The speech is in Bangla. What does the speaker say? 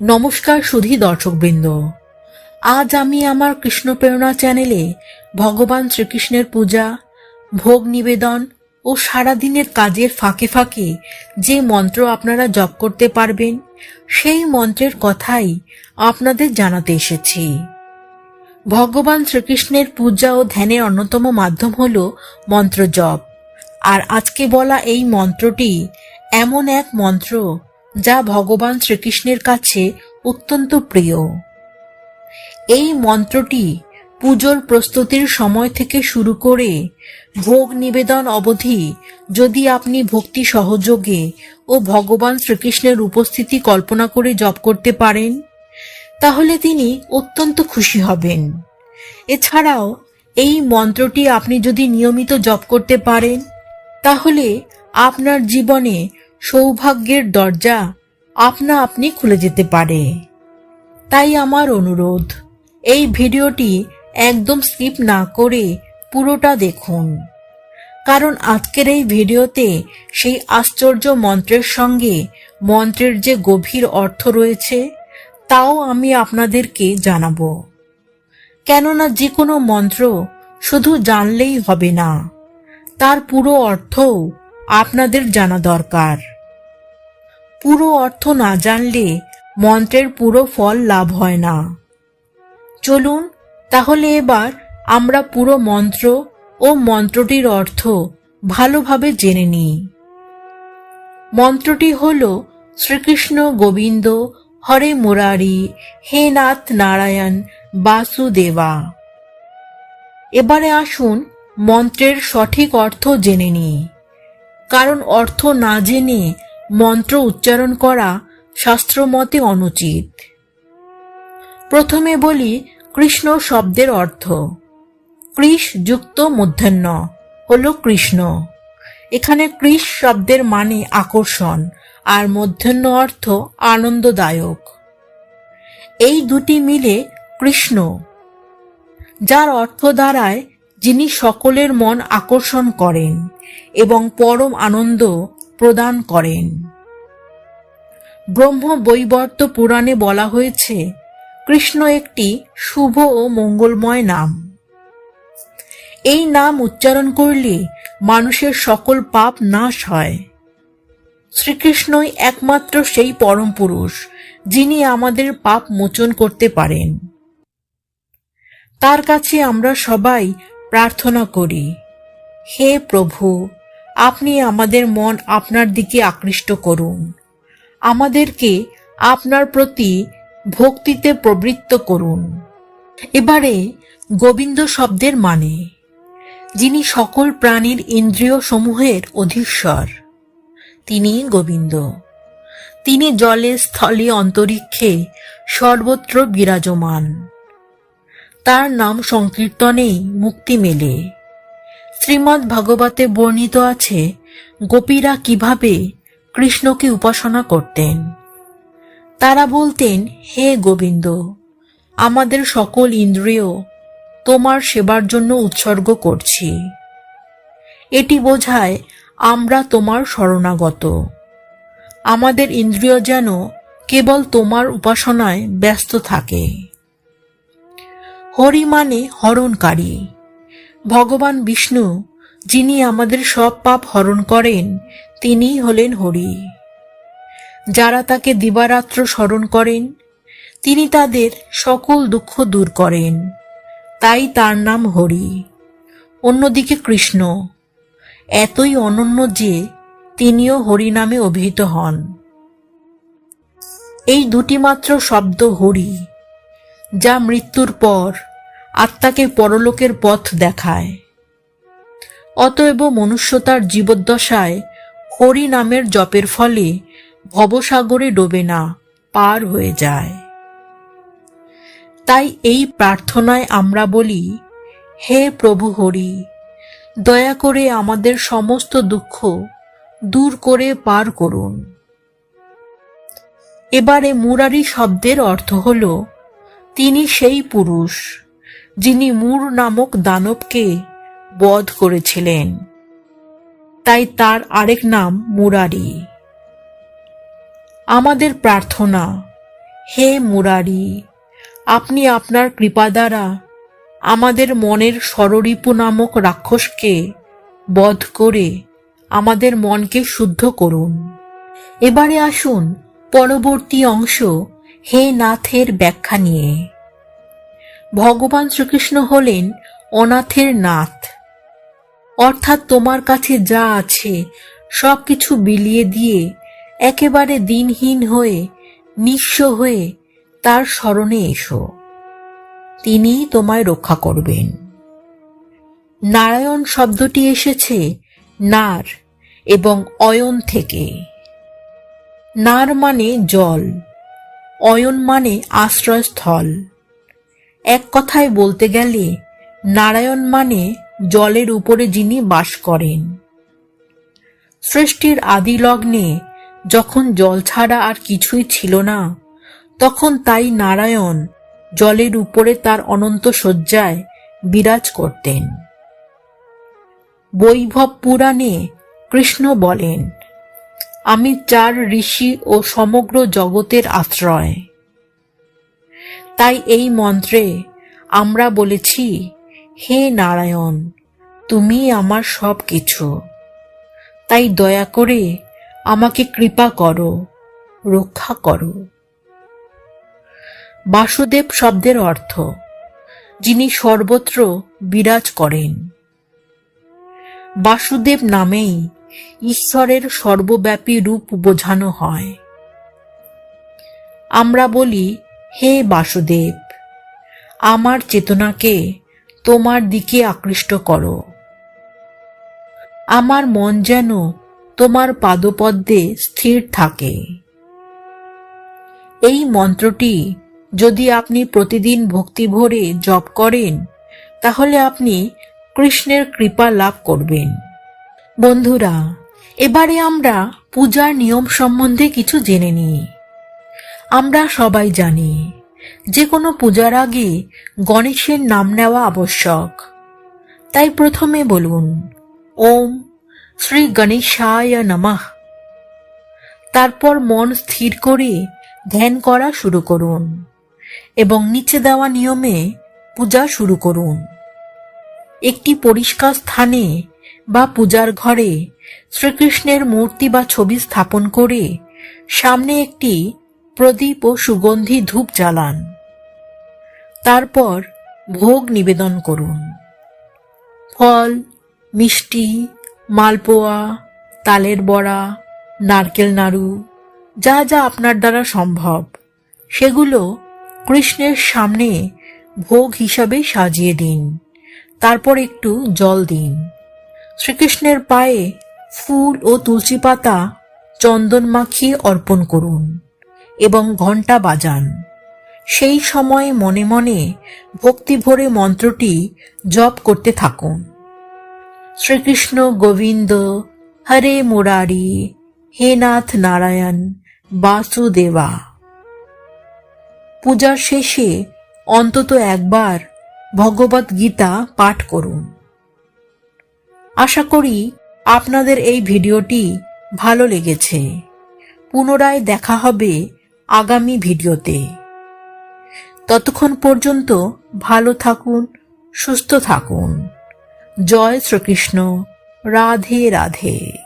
নমস্কার সুধী দর্শকবৃন্দ। আজ আমি আমার কৃষ্ণ প্রেরণা চ্যানেলে ভগবান শ্রীকৃষ্ণের পূজা, ভোগ নিবেদন ও সারাদিনের কাজের ফাঁকে ফাঁকে যে মন্ত্র আপনারা জপ করতে পারবেন, সেই মন্ত্রের কথাই আপনাদের জানাতে এসেছি। ভগবান শ্রীকৃষ্ণের পূজা ও ধ্যানের অন্যতম মাধ্যম হল মন্ত্র জপ। আর আজকে বলা এই মন্ত্রটি এমন এক মন্ত্র যা ভগবান শ্রীকৃষ্ণের কাছে অত্যন্ত প্রিয়। এই মন্ত্রটি পুজোর প্রস্তুতির সময় থেকে শুরু করে ভোগ নিবেদন অবধি যদি আপনি ভক্তি সহযোগে ও ভগবান শ্রীকৃষ্ণের উপস্থিতি কল্পনা করে জপ করতে পারেন, তাহলে তিনি অত্যন্ত খুশি হবেন। এছাড়াও এই মন্ত্রটি আপনি যদি নিয়মিত জপ করতে পারেন, তাহলে আপনার জীবনে সৌভাগ্যের দরজা আপনা আপনি খুলে যেতে পারে। তাই আমার অনুরোধ, এই ভিডিওটি একদম স্কিপ না করে পুরোটা দেখুন। কারণ আজকের এই ভিডিওতে সেই আশ্চর্য মন্ত্রের সঙ্গে মন্ত্রের যে গভীর অর্থ রয়েছে, তাও আমি আপনাদেরকে জানাব। কেননা যে কোনো মন্ত্র শুধু জানলেই হবে না, তার পুরো অর্থও আপনাদের জানা দরকার। পুরো অর্থ না জানলে মন্ত্রের পুরো ফল লাভ হয় না। চলুন, তাহলে এবার আমরা পুরো মন্ত্র ও মন্ত্রটির অর্থ ভালোভাবে জেনে নিই। মন্ত্রটি হল শ্রীকৃষ্ণ গোবিন্দ হরে মুরারি, হে নাথ নারায়ণ বাসুদেবা। এবারে আসুন মন্ত্রের সঠিক অর্থ জেনে নিই। কারণ অর্থ না জেনে মন্ত্র উচ্চারণ করা শাস্ত্রমতে অনুচিত। প্রথমে বলি কৃষ্ণ শব্দের অর্থ। কৃষ যুক্ত মধ্যাহ্ন হল কৃষ্ণ। এখানে কৃষ শব্দের মানে আকর্ষণ আর মধ্যাহ্ন অর্থ আনন্দদায়ক। এই দুটি মিলে কৃষ্ণ, যার অর্থ দ্বারায় যিনি সকলের মন আকর্ষণ করেন এবং পরম আনন্দ প্রদান করেন। ব্রহ্ম বৈবর্ত পুরাণে বলা হয়েছে, কৃষ্ণ একটি শুভ ও মঙ্গলময় নাম। এই নাম উচ্চারণ করলে মানুষের সকল পাপ নাশ হয়। শ্রীকৃষ্ণই একমাত্র সেই পরম পুরুষ, যিনি আমাদের পাপ মোচন করতে পারেন। তার কাছে আমরা সবাই প্রার্থনা করি, হে প্রভু, আপনি আমাদের মন আপনার দিকে আকৃষ্ট করুন। আমাদেরকে আপনার প্রতি ভক্তিতে প্রবৃত্ত করুন। এবারে গোবিন্দ শব্দের মানে যিনি সকল প্রাণীর ইন্দ্রিয় সমূহের অধীশ্বর, তিনি গোবিন্দ। তিনি জলে স্থলে অন্তরিক্ষে সর্বত্র বিরাজমান। তার নাম সংকীর্তনেই মুক্তি মেলে। শ্রীমদ্ ভাগবতে বর্ণিত আছে, গোপীরা কীভাবে কৃষ্ণকে উপাসনা করতেন? তারা বলতেন, হে গোবিন্দ, আমাদের সকল ইন্দ্রিয় তোমার সেবার জন্য উৎসর্গ করছি। এটি বোঝায় আমরা তোমার শরণাগত। আমাদের ইন্দ্রিয় যেন কেবল তোমার উপাসনায় ব্যস্ত থাকে। হরি মানে হরণকারী। ভগবান বিষ্ণু, যিনি আমাদের সব পাপ হরণ করেন, তিনিই হলেন হরি। যারা তাকে দিবারাত্র স্মরণ করেন, তিনি তাদের সকল দুঃখ দূর করেন। তাই তার নাম হরি। অন্যদিকে কৃষ্ণ, এতই অনন্য যে তিনিও হরি নামে অভিহিত হন। এই দুটি মাত্র শব্দ হরি। যা মৃত্যুর পর আত্মাকে পরলোকের পথ দেখায়। অতএব মনুষ্যতার জীবদ্দশায় হরি নামের জপের ফলে ভবসাগরে ডোবে না, পার হয়ে যায়। তাই এই প্রার্থনায় আমরা বলি, হে প্রভু হরি, দয়া করে আমাদের সমস্ত দুঃখ দূর করে পার করুন। এবারে মুরারি শব্দের অর্থ হল তিনি সেই পুরুষ, যিনি মূর নামক দানবকে বধ করেছিলেন। তাই তার আরেক নাম মুরারি। আমাদের প্রার্থনা, হে মুরারি, আপনি আপনার কৃপা দ্বারা আমাদের মনের স্বররিপু নামক রাক্ষসকে বধ করে আমাদের মনকে শুদ্ধ করুন। এবারে আসুন, পরবর্তী অংশ হে নাথের ব্যাখ্যা নিয়ে। ভগবান শ্রীকৃষ্ণ হলেন অনাথের নাথ। অর্থাৎ তোমার কাছে যা আছে সব কিছু বিলিয়ে দিয়ে একেবারে দিনহীন হয়ে, নিঃস্ব হয়ে তার স্মরণে এসো। তিনি তোমায় রক্ষা করবেন। নারায়ণ শব্দটি এসেছে নার এবং অয়ন থেকে। নার মানে জল। অয়ন মানে আশ্রয়স্থল। এক কথায় বলতে গেলে, নারায়ণ মানে জলের উপরে যিনি বাস করেন। সৃষ্টির আদি লগ্নে যখন জল ছাড়া আর কিছুই ছিল না, তখন তাই নারায়ণ জলের উপরে তার অনন্ত শয্যায় বিরাজ করতেন। বৈভব পুরাণে কৃষ্ণ বলেন আমি চার ঋষি ও সমগ্র জগতের আশ্রয়। তাই এই মন্ত্রে আমরা বলেছি, হে নারায়ণ, তুমি আমার সব কিছু তাই দয়া করে আমাকে কৃপা করো, রক্ষা করো। বাসুদেব শব্দের অর্থ, যিনি সর্বত্র বিরাজ করেন। বাসুদেব নামেই ঈশ্বরের সর্বব্যাপী রূপ বোঝানো হয়। আমরা বলি, হে বাসুদেব, আমার চেতনাকে তোমার দিকে আকৃষ্ট করো। আমার মন যেন তোমার পাদপদ্মে স্থির থাকে। এই মন্ত্রটি যদি আপনি প্রতিদিন ভক্তি ভরে জপ করেন, তাহলে আপনি কৃষ্ণের কৃপা লাভ করবেন। বন্ধুরা, এবারে আমরা পূজার নিয়ম সম্বন্ধে কিছু জেনে নিই। আমরা সবাই জানি, যে কোনো পূজার আগে গণেশের নাম নেওয়া আবশ্যক। তাই প্রথমে বলুন, ওম শ্রী গণেশায় নমঃ। তারপর মন স্থির করে ধ্যান করা শুরু করুন এবং নিচে দেওয়া নিয়মে পূজা শুরু করুন। একটি পরিষ্কার স্থানে বা পূজার ঘরে শ্রীকৃষ্ণের মূর্তি বা ছবি স্থাপন করে সামনে একটি প্রদীপ ও সুগন্ধি ধূপ জ্বালান। তারপর ভোগ নিবেদন করুন। ফল, মিষ্টি, মালপোয়া, তালের বড়া, নারকেল নাড়ু, যা যা আপনার দ্বারা সম্ভব, সেগুলো কৃষ্ণের সামনে ভোগ হিসাবে সাজিয়ে দিন। তারপর একটু জল দিন। শ্রীকৃষ্ণের পায়ে ফুল ও তুলসী পাতা চন্দন মাখিয়ে অর্পণ করুন এবং ঘণ্টা বাজান। সেই সময়ে মনে মনে ভক্তি ভরে মন্ত্রটি জপ করতে থাকুন। শ্রীকৃষ্ণ গোবিন্দ, হরে মুরারি, হে নাথ নারায়ণ, বাসুদেবা। পূজার শেষে অন্তত একবার ভগবত গীতা পাঠ করুন। আশা করি আপনাদের এই ভিডিওটি ভালো লেগেছে। পুনরায় দেখা হবে আগামী ভিডিওতে। ততক্ষণ পর্যন্ত ভালো থাকুন, সুস্থ থাকুন। জয় শ্রীকৃষ্ণ। রাধে রাধে।